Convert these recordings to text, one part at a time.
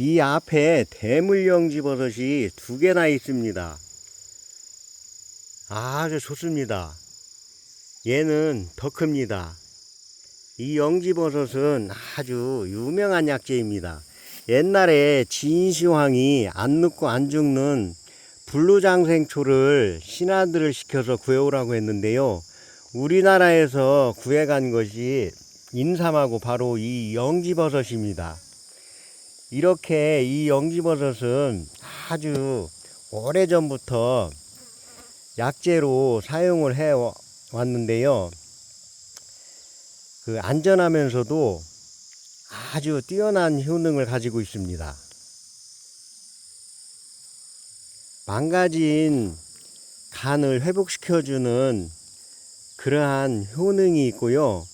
이 앞에 대물령지버섯이 두 개나 있습니다. 아주 좋습니다. 얘는 더 큽니다. 이 영지버섯은 아주 유명한 약재입니다. 옛날에 진시황이 안 늙고 안 죽는 불루장생초를 신하들을 시켜서 구해오라고 했는데요. 우리나라에서 구해간 것이 인삼하고 바로 이 영지버섯입니다. 이렇게 이 영지버섯은 아주 오래전부터 약재로 사용을 해 왔는데요. 그 안전하면서도 아주 뛰어난 효능을 가지고 있습니다. 망가진 간을 회복시켜주는 그러한 효능이 있고요.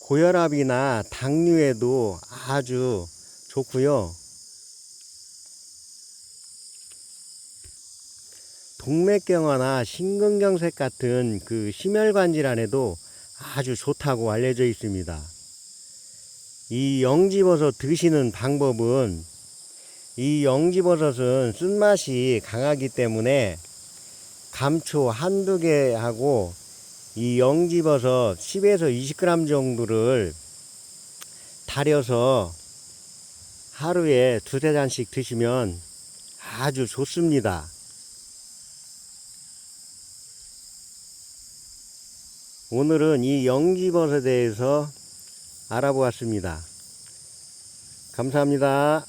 고혈압이나 당뇨에도 아주 좋고요. 동맥경화나 심근경색 같은 그 심혈관 질환에도 아주 좋다고 알려져 있습니다. 이 영지버섯 드시는 방법은 이 영지버섯은 쓴맛이 강하기 때문에 감초 한두 개 하고 이 영지버섯 10에서 20g 정도를 달여서 하루에 두세 잔씩 드시면 아주 좋습니다. 오늘은 이 영지버섯에 대해서 알아보았습니다. 감사합니다.